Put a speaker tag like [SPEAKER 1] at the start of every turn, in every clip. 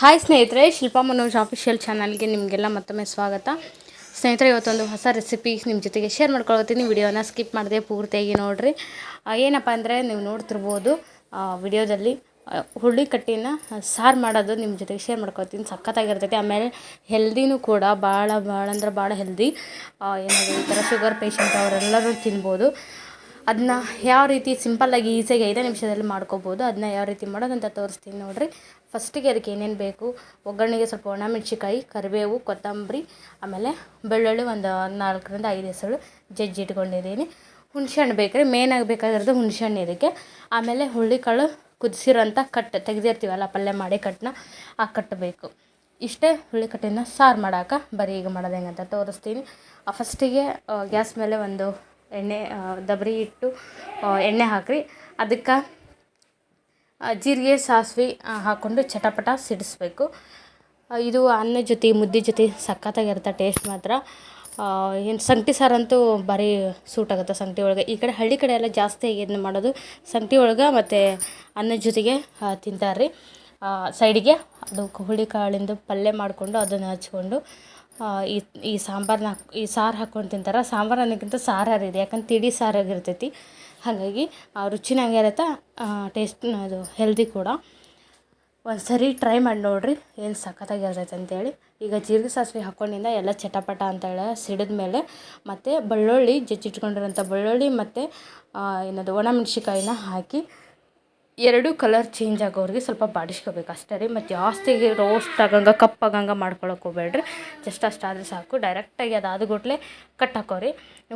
[SPEAKER 1] Hi ಸ್ನೇಹಿತರೆ, Shilpa Manoj official ಚಾನಲ್ಗೆ ನಿಮಗೆಲ್ಲ ಮತ್ತೊಮ್ಮೆ ಸ್ವಾಗತ. ಸ್ನೇಹಿತರೆ, ಇವತ್ತೊಂದು ಹೊಸ ರೆಸಿಪಿ ನಿಮ್ಮ ಜೊತೆಗೆ ಶೇರ್ ಮಾಡ್ಕೊಳ್ತೀನಿ ವಿಡಿಯೋನ ಸ್ಕಿಪ್ ಮಾಡಿದೆ ಪೂರ್ತಿಯಾಗಿ ನೋಡಿರಿ. ಏನಪ್ಪ ಅಂದರೆ ನೀವು ನೋಡ್ತಿರ್ಬೋದು ವಿಡಿಯೋದಲ್ಲಿ ಹುರುಳಿ ಕಟ್ಟಿನ ಸಾರು ಮಾಡೋದು ನಿಮ್ಮ ಜೊತೆಗೆ ಶೇರ್ ಮಾಡ್ಕೊಳ್ತೀನಿ. ಸಖತ್ತಾಗಿರ್ತೈತಿ. ಆಮೇಲೆ ಹೆಲ್ದಿನೂ ಕೂಡ ಭಾಳ ಭಾಳ ಅಂದ್ರೆ ಭಾಳ ಹೆಲ್ದಿ ಏನಾದರೂ ಈ ಥರ ಶುಗರ್ ಪೇಷಂಟ್ ಅವರೆಲ್ಲರೂ ತಿನ್ಬೋದು. ಅದನ್ನ ಯಾವ ರೀತಿ ಸಿಂಪಲ್ಲಾಗಿ ಈಸಿಯಾಗಿ ಐದೇ ನಿಮಿಷದಲ್ಲಿ ಮಾಡ್ಕೋಬೋದು, ಅದನ್ನ ಯಾವ ರೀತಿ ಮಾಡೋದಂತ ತೋರಿಸ್ತೀನಿ ನೋಡಿರಿ. ಫಸ್ಟಿಗೆ ಅದಕ್ಕೆ ಏನೇನು ಬೇಕು? ಒಗ್ಗರಣೆಗೆ ಸ್ವಲ್ಪ ಒಣಮೆಣ್ಸಿಕಾಯಿ ಕರಿಬೇವು, ಕೊತ್ತಂಬರಿ, ಆಮೇಲೆ ಬೆಳ್ಳುಳ್ಳಿ ಒಂದು ನಾಲ್ಕರಿಂದ ಐದು ಹೆಸರು ಜಜ್ಜಿ ಇಟ್ಕೊಂಡಿದ್ದೀನಿ. ಹುಣ್ಸೆಹಣ್ಣು ಬೇಕ್ರಿ ಮೇನಾಗಿ ಬೇಕಾಗಿರೋದು ಹುಣ್ಸೆಹಣ್ಣು ಇದಕ್ಕೆ. ಆಮೇಲೆ ಹುಳಿಕಾಳು ಕುದಿಸಿರೋಂಥ ಕಟ್ಟು ತೆಗೆದಿರ್ತೀವಲ್ಲ ಪಲ್ಯ ಮಾಡಿ ಕಟ್ಟನ್ನ ಆ ಕಟ್ಟಬೇಕು ಇಷ್ಟೇ ಹುರುಳಿಕಟ್ಟಿನ ಸಾರು ಮಾಡೋಕೆ, ಬರೀ ಈಗ ಮಾಡೋದು ಹೆಂಗಂತ ತೋರಿಸ್ತೀನಿ. ಫಸ್ಟಿಗೆ ಗ್ಯಾಸ್ ಮೇಲೆ ಒಂದು ಎಣ್ಣೆ ದಬರಿ ಇಟ್ಟು ಎಣ್ಣೆ ಹಾಕಿರಿ. ಅದಕ್ಕೆ ಜೀರಿಗೆ, ಸಾಸಿವೆ ಹಾಕ್ಕೊಂಡು ಚಟಪಟ ಸಿಡಿಸ್ಬೇಕು. ಇದು ಅನ್ನ ಜೊತೆ, ಮುದ್ದೆ ಜೊತೆ ಸಖತ್ತಾಗಿರುತ್ತೆ ಟೇಸ್ಟ್ ಮಾತ್ರ. ಏನು ಸಂಗಟಿ ಸಾರಂತೂ ಭಾರಿ ಸೂಟ್ ಆಗುತ್ತೆ ಸಂಗಟಿ ಒಳಗೆ. ಈ ಕಡೆ ಹಳ್ಳಿ ಕಡೆ ಎಲ್ಲ ಜಾಸ್ತಿ ಇದನ್ನ ಮಾಡೋದು ಸಂಗಟಿ ಒಳಗೆ ಮತ್ತು ಅನ್ನದ ಜೊತೆಗೆ ತಿಂತಾರೆ ರೀ ಸೈಡಿಗೆ ಅದು ಹುಳಿ ಕಾಳಿಂದು ಪಲ್ಯ ಮಾಡಿಕೊಂಡು ಅದನ್ನು ಹಚ್ಕೊಂಡು ಈ ಈ ಸಾಂಬಾರನ್ನ ಈ ಸಾರು ಹಾಕ್ಕೊಂಡು ತಿಂತಾರೆ. ಸಾಂಬಾರು ಅನ್ನೋಕ್ಕಿಂತ ಸಾರು ಇದೆ ಯಾಕಂದ್ರೆ ತಿಳಿ ಸಾರಾಗಿರ್ತೈತಿ ಹಾಗಾಗಿ ರುಚಿನೂ ಇರುತ್ತೆ ಟೇಸ್ಟ್ ಅದು ಹೆಲ್ದಿ ಕೂಡ. ಒಂದು ಸರಿ ಟ್ರೈ ಮಾಡಿ ನೋಡಿರಿ, ಏನು ಸಖತ್ತಾಗಿರ್ತೈತೆ ಅಂತೇಳಿ. ಈಗ ಜೀರಿಗೆ ಸಾಸಿವೆ ಹಾಕ್ಕೊಂಡಿಂದ ಎಲ್ಲ ಚಟಪಟ ಅಂತೇಳಿ ಸಿಡಿದ ಮೇಲೆ ಮತ್ತು ಬೆಳ್ಳುಳ್ಳಿ ಜಜ್ಜಿಟ್ಕೊಂಡಿರೋಂಥ ಬೆಳ್ಳುಳ್ಳಿ ಮತ್ತು ಏನದು ಒಣಮೆಣ್ಸಿಕಾಯಿನ ಹಾಕಿ ಎರಡು ಕಲರ್ ಚೇಂಜ್ ಆಗೋವರೆಗೆ ಸ್ವಲ್ಪ ಬಾಡಿಸ್ಕೋಬೇಕು ಅಷ್ಟೇ ರೀ. ಮತ್ತು ಜಾಸ್ತಿಗೆ ರೋಸ್ಟ್ ಆಗಂಗೆ ಕಪ್ಪಾಗಂಗೆ ಮಾಡ್ಕೊಳಕ್ಕೆ ಹೋಗ್ಬೇಡ್ರಿ. ಜಸ್ಟ್ ಅಷ್ಟಾದರೆ ಸಾಕು. ಡೈರೆಕ್ಟಾಗಿ ಅದಾದ ಕೂಡಲೇ ಕಟ್ ಹಾಕೋರಿ.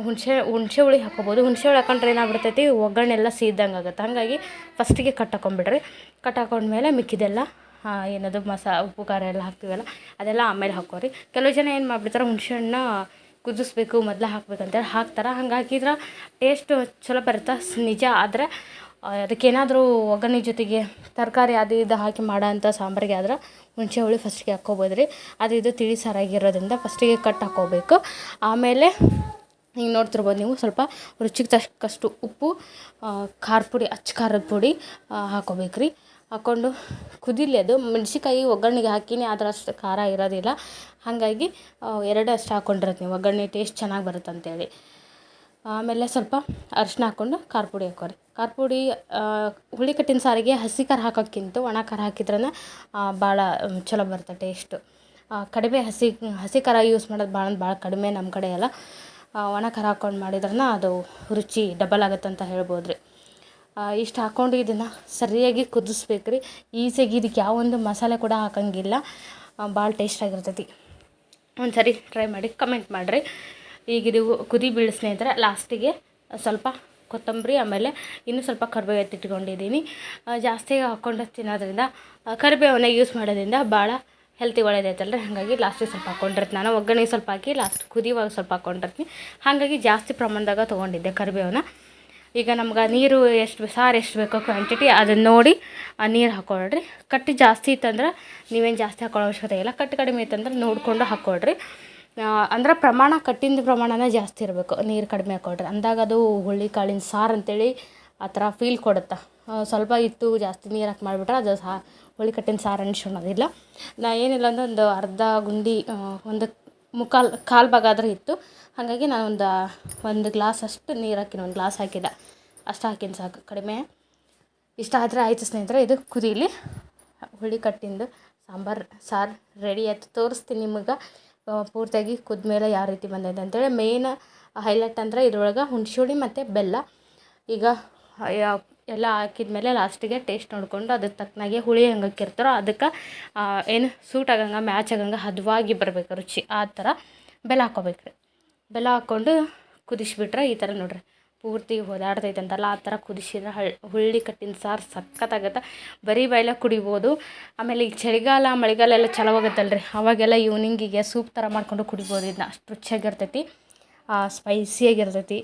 [SPEAKER 1] ಹುಣಸೆ ಹುಣಸೆ ಹುಳಿ ಹಾಕೋಬೋದು. ಹುಣಸೆ ಹುಳಿ ಹಾಕೊಂಡ್ರೆ ಏನಾಗ್ಬಿಡ್ತೈತಿ? ಒಗ್ಗರಣೆ ಎಲ್ಲ ಸೀದಂಗೆ ಆಗುತ್ತೆ. ಹಾಗಾಗಿ ಫಸ್ಟಿಗೆ ಕಟ್ ಹಾಕೊಂಬಿಡ್ರಿ. ಕಟ್ ಹಾಕೊಂಡ್ಮೇಲೆ ಮಿಕ್ಕಿದೆಲ್ಲ ಏನದು ಮಸಾ, ಉಪ್ಪು, ಖಾರ ಎಲ್ಲ ಹಾಕ್ತೀವಲ್ಲ, ಅದೆಲ್ಲ ಆಮೇಲೆ ಹಾಕೋರಿ. ಕೆಲವು ಜನ ಏನು ಮಾಡಿಬಿಡ್ತಾರೆ? ಹುಣಸೆ ಹಣ್ಣು ಕುದಿಸ್ಬೇಕು, ಮೊದಲು ಹಾಕ್ಬೇಕಂತೇಳಿ ಹಾಕ್ತಾರೆ. ಹಂಗೆ ಹಾಕಿದ್ರೆ ಟೇಸ್ಟ್ ಚಲೋ ಬರುತ್ತೆ? ನಿಜ ಆದರೆ ಅದಕ್ಕೇನಾದರೂ ಒಗ್ಗರಣೆ ಜೊತೆಗೆ ತರಕಾರಿ ಅದು ಇದು ಹಾಕಿ ಮಾಡೋಂಥ ಸಾಂಬಾರಿಗೆ ಆದ್ರೆ ಹುಣಸೆ ಹುಳಿ ಫಸ್ಟಿಗೆ ಹಾಕ್ಕೋಬೋದು ರೀ ಅದು ಇದು ತಿಳಿ ಸಾರಾಗಿರೋದ್ರಿಂದ ಫಸ್ಟಿಗೆ ಕಟ್ ಹಾಕ್ಕೋಬೇಕು. ಆಮೇಲೆ ಹಿಂಗೆ ನೋಡ್ತಿರ್ಬೋದು ನೀವು ಸ್ವಲ್ಪ ರುಚಿಗೆ ತಕ್ಕಷ್ಟು ಉಪ್ಪು ಖಾರ ಪುಡಿ, ಅಚ್ಚ ಖಾರದ ಪುಡಿ ಹಾಕ್ಕೋಬೇಕು ರೀ ಹಾಕ್ಕೊಂಡು ಕುದಿಲಿ ಅದು. ಮೆಣ್ಸಿನ್ಕಾಯಿ ಒಗ್ಗರಣೆಗೆ ಹಾಕಿನಿ, ಆದ್ರೆ ಅಷ್ಟು ಖಾರ ಇರೋದಿಲ್ಲ. ಹಾಗಾಗಿ ಎರಡು ಅಷ್ಟು ಹಾಕ್ಕೊಂಡಿರತ್ತೆ ನೀವು. ಒಗ್ಗರಣೆ ಟೇಸ್ಟ್ ಚೆನ್ನಾಗಿ ಬರುತ್ತೆ ಅಂತೇಳಿ ಆಮೇಲೆ ಸ್ವಲ್ಪ ಅರ್ಶಿನ ಹಾಕ್ಕೊಂಡು ಖಾರ ಪುಡಿ ಹಾಕೋರಿ ಖಾರ ಪುಡಿ ಹುಳಿಕಟ್ಟಿನ ಸಾರಿಗೆ ಹಸಿ ಖಾರ ಹಾಕೋಕ್ಕಿಂತ ಒಣ ಖಾರ ಹಾಕಿದ್ರೇ ಭಾಳ ಚಲೋ ಬರ್ತದೆ ಟೇಸ್ಟು ಕಡಿಮೆ ಹಸಿ ಹಸಿ ಖಾರ ಯೂಸ್ ಮಾಡೋದು ಭಾಳ ಭಾಳ ಕಡಿಮೆ ನಮ್ಮ ಕಡೆ ಎಲ್ಲ ಒಣ ಖಾರ ಹಾಕ್ಕೊಂಡು ಮಾಡಿದ್ರೇ ಅದು ರುಚಿ ಡಬಲ್ ಆಗುತ್ತೆ ಅಂತ ಹೇಳ್ಬೋದು ರೀ ಇಷ್ಟು ಹಾಕ್ಕೊಂಡು ಇದನ್ನು ಸರಿಯಾಗಿ ಕುದಿಸ್ಬೇಕು ರೀ ಈಸಿಯಾಗಿ ಇದಕ್ಕೆ ಯಾವೊಂದು ಮಸಾಲೆ ಕೂಡ ಹಾಕೋಂಗಿಲ್ಲ. ಭಾಳ ಟೇಸ್ಟ್ ಆಗಿರ್ತೈತಿ. ಒಂದು ಸರಿ ಟ್ರೈ ಮಾಡಿ ಕಮೆಂಟ್ ಮಾಡಿರಿ. ಈಗ ಇದು ಕುದಿ ಬೀಳು ಸ್ನೇಹಿತರೆ, ಲಾಸ್ಟಿಗೆ ಸ್ವಲ್ಪ ಕೊತ್ತಂಬರಿ, ಆಮೇಲೆ ಇನ್ನೂ ಸ್ವಲ್ಪ ಕರಿಬೇವು ಎತ್ತಿಟ್ಕೊಂಡಿದ್ದೀನಿ ಜಾಸ್ತಿ ಹಾಕ್ಕೊಂಡು ತಿನ್ನೋದ್ರಿಂದ ಕರಿಬೇವನ್ನ ಯೂಸ್ ಮಾಡೋದ್ರಿಂದ ಭಾಳ ಹೆಲ್ತಿ ಒಳ್ಳೇದೈತಲ್ರಿ ಹಾಗಾಗಿ ಲಾಸ್ಟಿಗೆ ಸ್ವಲ್ಪ ಹಾಕ್ಕೊಂಡಿರ್ತೀನಿ. ನಾನು ಒಗ್ಗರಣೆ ಸ್ವಲ್ಪ ಹಾಕಿ ಲಾಸ್ಟ್ ಕುದಿಯುವಾಗ ಸ್ವಲ್ಪ ಹಾಕ್ಕೊಂಡಿರ್ತೀನಿ. ಹಾಗಾಗಿ ಜಾಸ್ತಿ ಪ್ರಮಾಣದಾಗ ತೊಗೊಂಡಿದ್ದೆ ಕರಿಬೇವನ್ನ. ಈಗ ನಮ್ಗೆ ನೀರು ಎಷ್ಟು ಸಾರು ಎಷ್ಟು ಬೇಕೋ ಕ್ವಾಂಟಿಟಿ ಅದನ್ನು ನೋಡಿ, ಆ ನೀರು ಹಾಕ್ಕೊಳ್ರಿ. ಕಟ್ಟು ಜಾಸ್ತಿ ಇತ್ತಂದ್ರೆ ನೀವೇನು ಜಾಸ್ತಿ ಹಾಕೊಳ್ಳೋ ಅವಶ್ಯಕತೆ ಇಲ್ಲ. ಕಟ್ಟು ಕಡಿಮೆ ಇತ್ತಂದ್ರೆ ನೋಡಿಕೊಂಡು ಹಾಕ್ಕೊಳ್ರಿ. ಅಂದ್ರೆ ಪ್ರಮಾಣ ಕಟ್ಟಿಂದ ಪ್ರಮಾಣನೇ ಜಾಸ್ತಿ ಇರಬೇಕು, ನೀರು ಕಡಿಮೆ ಹಾಕ್ಕೊಳ್ರಿ ಅಂದಾಗ ಅದು ಹುಳಿ ಕಾಳಿನ ಸಾರು ಅಂತೇಳಿ ಆ ಥರ ಫೀಲ್ ಕೊಡುತ್ತೆ. ಸ್ವಲ್ಪ ಇತ್ತು ಜಾಸ್ತಿ ನೀರು ಹಾಕಿ ಮಾಡಿಬಿಟ್ರೆ ಅದು ಸಾ, ಹುಳಿ ಕಟ್ಟಿನ ಸಾರು ಅನ್ಸೋಣೋದಿಲ್ಲ ನಾ ಏನಿಲ್ಲ ಅಂದ್ರೆ ಒಂದು ಅರ್ಧ ಗುಂಡಿ ಒಂದು ಮುಕ್ಕಾಲು, ಕಾಲು ಭಾಗ ಆದರೂ ಇತ್ತು. ಹಾಗಾಗಿ ನಾನು ಒಂದು ಒಂದು ಗ್ಲಾಸ್ ಅಷ್ಟು ನೀರು ಹಾಕಿನ, ಒಂದು ಗ್ಲಾಸ್ ಹಾಕಿಲ್ಲ ಅಷ್ಟು ಹಾಕಿನ ಸಾಕು, ಕಡಿಮೆ. ಇಷ್ಟ ಆದರೆ ಆಯಿತು ಸ್ನೇಹಿತರೆ, ಇದು ಕುದೀಲಿ. ಹುಳಿ ಕಟ್ಟಿಂದು ಸಾಂಬಾರು, ಸಾರು ರೆಡಿ ಆಯಿತು. ತೋರಿಸ್ತೀನಿ ನಿಮಗೆ. ಪೂರ್ತಿಯಾಗಿ ಕುದ್ಮೇಲೆ ಯಾವ ರೀತಿ ಬಂದೈತೆ ಅಂತೇಳಿ ಮೇಯ್ನ್ ಹೈಲೈಟ್ ಅಂದರೆ ಇದ್ರೊಳಗೆ ಹುಣ್ಸೆ ಮತ್ತು ಬೆಲ್ಲ. ಈಗ ಎಲ್ಲ ಹಾಕಿದ ಮೇಲೆ ಲಾಸ್ಟಿಗೆ ಟೇಸ್ಟ್ ನೋಡಿಕೊಂಡು ಅದಕ್ಕೆ ತಕ್ಕನಾಗೆ ಹುಳಿ ಹೆಂಗೆ ಹಾಕಿರ್ತಾರೋ ಅದಕ್ಕೆ ಏನು ಸೂಟ್ ಆಗಂಗೆ ಮ್ಯಾಚ್ ಆಗಂಗೆ ಹದವಾಗಿ ಬರಬೇಕು ರುಚಿ. ಆ ಥರ ಬೆಲ್ಲ ಹಾಕ್ಕೋಬೇಕ್ರಿ. ಬೆಲ್ಲ ಹಾಕ್ಕೊಂಡು ಕುದಿಸ್ಬಿಟ್ರೆ ಈ ಥರ ನೋಡಿರಿ. ಪೂರ್ತಿ ಓದಾಡ್ತೈತೆ ಅಂತಲ್ಲ ಆ ಥರ ಕುದಿಸಿದ್ರೆ ಹಳ್, ಹುಳ್ಳಿ ಕಟ್ಟಿನ ಸಾರು ಸಖತ್ತಾಗತ್ತೆ. ಬರೀ ಬಾಯಲ್ಲೇ ಕುಡಿಬೋದು. ಆಮೇಲೆ ಈಗ ಚಳಿಗಾಲ ಮಳೆಗಾಲ ಎಲ್ಲ ಚಲೋ ಆಗುತ್ತಲ್ಲ ರೀ ಅವಾಗೆಲ್ಲ ಈವ್ನಿಂಗಿಗೆ ಸೂಪ್ ಥರ ಮಾಡಿಕೊಂಡು ಕುಡಿಬೋದು. ಇದನ್ನ ಅಷ್ಟು ರುಚಿಯಾಗಿರ್ತೈತಿ. ಸ್ಪೈಸಿಯಾಗಿರ್ತೈತಿ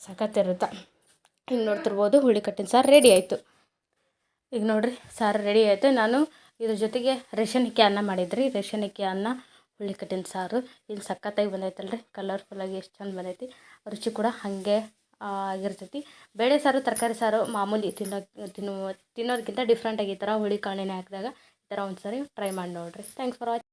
[SPEAKER 1] ಸಖತ್ತಿರುತ್ತೆ. ಹಿಂಗೆ ನೋಡ್ತಿರ್ಬೋದು ಹುಳಿ ಕಟ್ಟಿನ ಸಾರು ರೆಡಿ ಆಯಿತು. ಈಗ ನೋಡಿರಿ, ಸಾರು ರೆಡಿ ಆಯಿತು. ನಾನು ಇದ್ರ ಜೊತೆಗೆ ರೇಷನ್ ಅಕ್ಕಿ ಅನ್ನ ಮಾಡಿದ್ರಿ. ರೇಷನ್ ಅಕ್ಕಿ ಅನ್ನ ಹುಳಿ ಕಟ್ಟಿನ ಸಾರು. ಇಲ್ಲಿ ಸಖತ್ತಾಗಿ ಬಂದೈತಲ್ಲ ರೀ ಕಲರ್ಫುಲ್ಲಾಗಿ ಎಷ್ಟು ಚಂದ ಬಂದೈತಿ. ರುಚಿ ಕೂಡ ಹಾಗೆ ಆಗಿರ್ತೈತಿ ಬೇಳೆ ಸಾರು, ತರಕಾರಿ ಸಾರು ಮಾಮೂಲಿ ತಿನ್ನೋ, ತಿನ್ನುವ ತಿನ್ನೋದಕ್ಕಿಂತ ಡಿಫ್ರೆಂಟಾಗಿ ಈ ಥರ ಹುಳಿ ಕಾಳಿನ ಹಾಕಿದಾಗ ಈ ಥರ ಒಂದು ಸಾರಿ ಟ್ರೈ ಮಾಡಿ ನೋಡಿರಿ. Thanks for watching